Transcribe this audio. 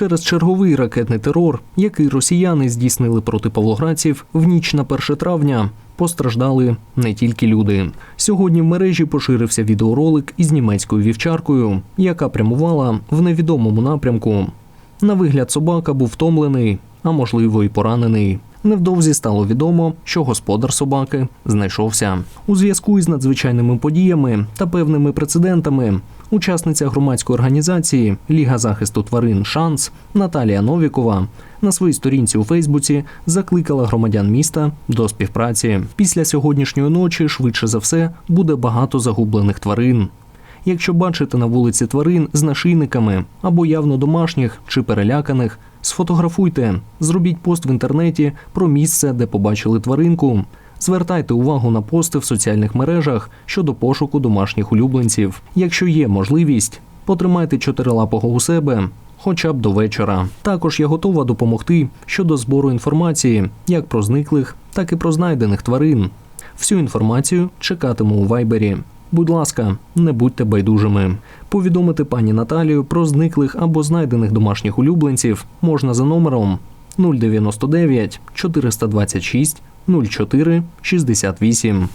через черговий ракетний терор, який росіяни здійснили проти павлоградців в ніч на 1 травня. Постраждали не тільки люди. Сьогодні в мережі поширився відеоролик із німецькою вівчаркою, яка прямувала в невідомому напрямку. На вигляд собака був втомлений, а можливо, і поранений. Невдовзі стало відомо, що господар собаки знайшовся. У зв'язку із надзвичайними подіями та певними прецедентами. Учасниця громадської організації Ліга захисту тварин Шанс Наталія Новікова на своїй сторінці у Фейсбуці закликала громадян міста до співпраці. Після сьогоднішньої ночі, швидше за все, буде багато загублених тварин. Якщо бачите на вулиці тварин з нашийниками або явно домашніх чи переляканих, сфотографуйте, зробіть пост в інтернеті про місце, де побачили тваринку. Звертайте увагу на пости в соціальних мережах щодо пошуку домашніх улюбленців. Якщо є можливість, потримайте чотирилапого у себе. Хоча б до вечора. Також я готова допомогти щодо збору інформації як про зниклих, так і про знайдених тварин. Всю інформацію чекатиму у вайбері. Будь ласка, не будьте байдужими. Повідомити пані Наталію про зниклих або знайдених домашніх улюбленців можна за номером 099 426 04 68.